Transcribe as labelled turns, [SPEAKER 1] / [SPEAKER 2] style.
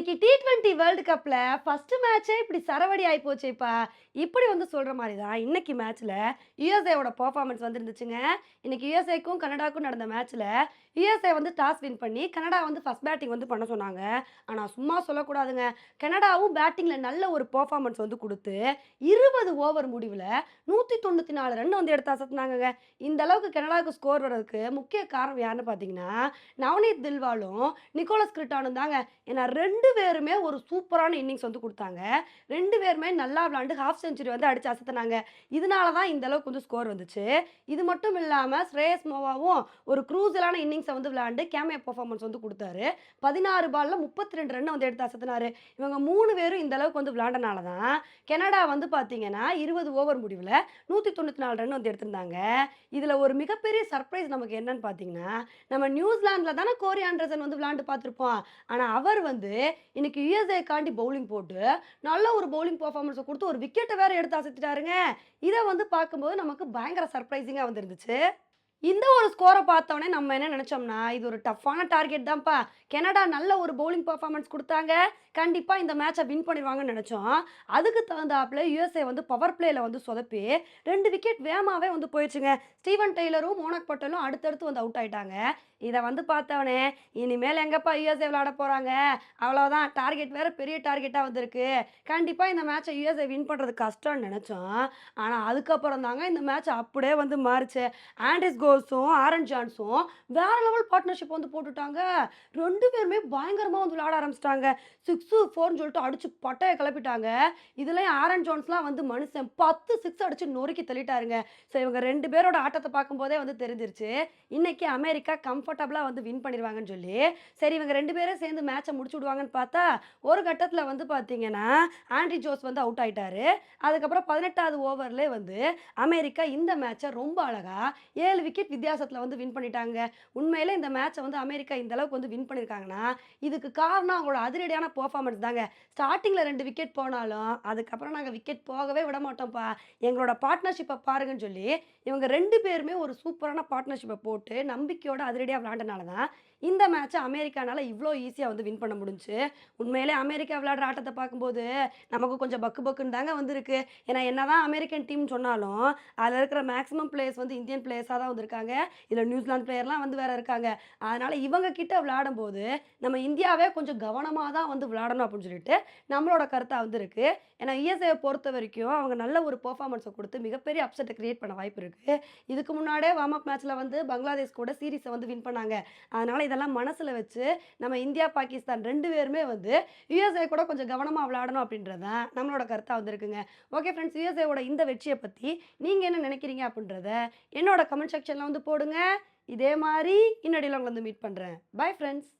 [SPEAKER 1] இன்னைக்கு T twenty world கப்பில் first மேட்சே இப்படி சரவடி ஆகி போச்சேப்பா. இப்படி வந்து சொல்கிற மாதிரி தான் இன்னைக்கு மேட்ச்சில் யூஎஸ்ஏவோட பர்ஃபார்மன்ஸ் வந்துருந்துச்சுங்க. இன்னைக்கு யுஎஸ்ஏக்கும் கனடாக்கும் நடந்த மேட்ச்சில் யுஎஸ்ஏ வந்து டாஸ் வின் பண்ணி கனடா வந்து ஃபர்ஸ்ட் பேட்டிங் வந்து பண்ண சொன்னாங்க. ஆனால் சும்மா சொல்லக்கூடாதுங்க. கனடாவும் பேட்டிங்கில் நல்ல ஒரு பர்ஃபார்மன்ஸ் வந்து கொடுத்து இருபது ஓவர் முடிவில் நூற்றி தொண்ணூற்றி நாலு ரன் வந்து எடுத்து அசத்துனாங்க இந்த அளவுக்கு கனடாவுக்கு ஸ்கோர் வர்றதுக்கு முக்கிய காரணம் யாருன்னு பார்த்தீங்கன்னா நவனீத் தில்வாலும் நிக்கோலஸ் கிரிட்டானும் தாங்க ஏன்னா ரெண்டு ரெண்டு பேருமே ஒரு சூப்பரான இன்னிங்ஸ் வந்து கொடுத்தாங்க. ரெண்டு பேருமே நல்லா விளாண்டு ஹாஃப் செஞ்சுரி வந்து அடிச்சு அசத்துனாங்க. இதனால தான் இந்த அளவுக்கு வந்து ஸ்கோர் வந்துச்சு. இது மட்டும் இல்லாமல் ஸ்ரேயஸ் மோவாவும் ஒரு க்ரூசலான இன்னிங்ஸை வந்து விளாண்டு கேமியா பர்ஃபார்மன்ஸ் வந்து கொடுத்தாரு. பதினாறு பாலில் முப்பத்தி ரெண்டு ரன் வந்து எடுத்து அசத்தினாரு. இவங்க மூணு பேரும் இந்த அளவுக்கு வந்து விளாண்டனால தான் கனடா வந்து பார்த்தீங்கன்னா இருபது ஓவர் முடிவில் நூற்றி தொண்ணூற்றி நாலு ரன் வந்து எடுத்திருந்தாங்க. இதில் ஒரு மிகப்பெரிய சர்ப்ரைஸ் நமக்கு என்னன்னு பார்த்தீங்கன்னா நம்ம நியூசிலாந்தில் தானே கோரி ஆண்டர்சன் வந்து விளாண்டு பார்த்துருப்போம் ஆனால் அவர் வந்து இன்னைக்கு யுஎஸ்ஏ காண்டி பவுலிங் போட்டு நல்ல ஒரு பவுலிங் பர்ஃபார்மன்ஸை கொடுத்து ஒரு விக்கெட்டை வேற எடுத்து அசைத்துட்டாருங்க. இதை வந்து பார்க்கும்போது நமக்கு பயங்கர சர்ப்ரைசிங்காக வந்துருந்துச்சு. இந்த ஒரு ஸ்கோரை பார்த்தோன்னே நம்ம என்ன நினச்சோம்னா இது ஒரு டஃப்பான டார்கெட் தான்ப்பா. கனடா நல்ல ஒரு பவுலிங் பர்ஃபார்மன்ஸ் கொடுத்தாங்க. கண்டிப்பாக இந்த மேட்சை வின் பண்ணிடுவாங்கன்னு நினச்சோம். அதுக்கு தகுந்தாப்புல யூஎஸ்ஏ வந்து பவர் பிளேயில் வந்து சொதப்பி ரெண்டு விக்கெட் வேகமாகவே வந்து போயிடுச்சுங்க. ஸ்டீவன் டெய்லரும் மோனக் பட்டலும் அடுத்தடுத்து வந்து அவுட் ஆயிட்டாங்க. இதை வந்து பார்த்தவனே இனிமேல் எங்கப்பா யூஎஸ்ஏ விளையாட போகிறாங்க அவ்வளோதான் டார்கெட் வேறு பெரிய டார்கெட்டாக வந்திருக்கு. கண்டிப்பாக இந்த மேட்சை யூஎஸ்ஏ வின் பண்ணுறது கஷ்டம்னு நினச்சோம். ஆனால் அதுக்கப்புறம் தாங்க இந்த மேட்ச் அப்படியே வந்து மாறுச்சு. ஆண்ட்ரிஸ் ரோஸும் ஆரன் ஜான்ஸும் வேற லெவல் பார்ட்னர்ஷிப் வந்து போட்டுட்டாங்க. ரெண்டு பேருமே பயங்கரமாக வந்து விளையாட ஆரம்பிச்சிட்டாங்க. சிக்ஸு ஃபோர்னு சொல்லிட்டு அடிச்சு பட்டையை கிளப்பிட்டாங்க. இதுலேயும் ஆரன் ஜோன்ஸ்லாம் வந்து மனுஷன் பத்து சிக்ஸ் அடிச்சு நொறுக்கி தள்ளிட்டாருங்க. ஸோ இவங்க ரெண்டு பேரோட ஆட்டத்தை பார்க்கும்போதே வந்து தெரிஞ்சிருச்சு. இன்னைக்கு அமெரிக்கா கம்ஃபர்டபுளாக வந்து வின் பண்ணிடுவாங்கன்னு சொல்லி. சரி இவங்க ரெண்டு பேரும் சேர்ந்து மேட்சை முடிச்சு விடுவாங்கன்னு பார்த்தா ஒரு கட்டத்தில் வந்து பார்த்தீங்கன்னா ஆண்ட்ரி ஜோஸ் வந்து அவுட் ஆயிட்டாரு. அதுக்கப்புறம் பதினெட்டாவது ஓவர்லேயே வந்து அமெரிக்கா இந்த மேட்சை ரொம்ப அழகாக ஏழு விக்கெட் வித்தியாசத்தில் வந்து வின் பண்ணிட்டாங்க. உண்மையிலே இந்த மேட்ச்சை வந்து அமெரிக்கா இந்த அளவுக்கு வந்து வின் பண்ணியிருக்காங்கன்னா இதுக்கு காரணம் அவங்களோட அதிரடியான பர்ஃபார்மன்ஸ் தாங்க. ஸ்டார்டிங்கில் ரெண்டு விக்கெட் போனாலும் அதுக்கப்புறம் நாங்கள் விக்கெட் போகவே விட மாட்டோம்ப்பா. எங்களோட பார்ட்னர்ஷிப்பை பாருங்கன்னு சொல்லி இவங்க ரெண்டு பேருமே ஒரு சூப்பரான பார்ட்னர்ஷிப்பை போட்டு நம்பிக்கையோட அதிரடியாக விளாண்டனால தான் இந்த மேட்ச்சை அமெரிக்கானால இவ்வளோ ஈஸியாக வந்து வின் பண்ண முடிஞ்சு. உண்மையிலே அமெரிக்கா விளையாடுற ஆட்டத்தை பார்க்கும்போது நமக்கு கொஞ்சம் பக்கு பக்குன்னு தாங்க வந்திருக்கு. ஏன்னா என்னதான் அமெரிக்கன் டீம் சொன்னாலும் அதில் இருக்கிற மேக்ஸிமம் பிளேயர்ஸ் வந்து இந்தியன் பிளேயர்ஸாக தான் இருக்காங்க. இதில் நியூசிலாந்து பிளேயர்லாம் வந்து வேற இருக்காங்க. அதனால இவங்க கிட்ட விளையாடும் போது நம்ம இந்தியாவே கொஞ்சம் கவனமாக தான் வந்து விளையாடணும் அப்படின்னு சொல்லிட்டு நம்மளோட கருத்தாக வந்து இருக்குது ஏன்னா இஎஸ்ஐயை பொறுத்த வரைக்கும் அவங்க நல்ல ஒரு பெர்ஃபார்மன்ஸை கொடுத்து மிகப்பெரிய அப்செட்டை கிரியேட் பண்ண வாய்ப்பு இருக்கு. இதுக்கு முன்னாடியே வார்ம் அப் மேட்ச்சில் வந்து பங்களாதேஷ் கூட சீரிஸை வந்து வின் பண்ணாங்க. அதனால இதெல்லாம் மனசுல வச்சு நம்ம இந்தியா பாகிஸ்தான் ரெண்டு பேருமே வந்து யுஎஸ்ஏ கூட கொஞ்சம் கவனமாக விளையாடணும் அப்படின்றத நம்மளோட கருத்தாக வந்துருக்குங்க ஓகே ஃப்ரெண்ட்ஸ் யூஎஸ்ஏவோட இந்த வெற்றியை பற்றி நீங்கள் என்ன நினைக்கிறீங்க அப்படின்றத என்னோட கமெண்ட் செக்ஷனில் வந்து போடுங்க. இதே மாதிரி இன்னடியில் உங்களை வந்து மீட் பண்ணுறேன் பை ஃப்ரெண்ட்ஸ்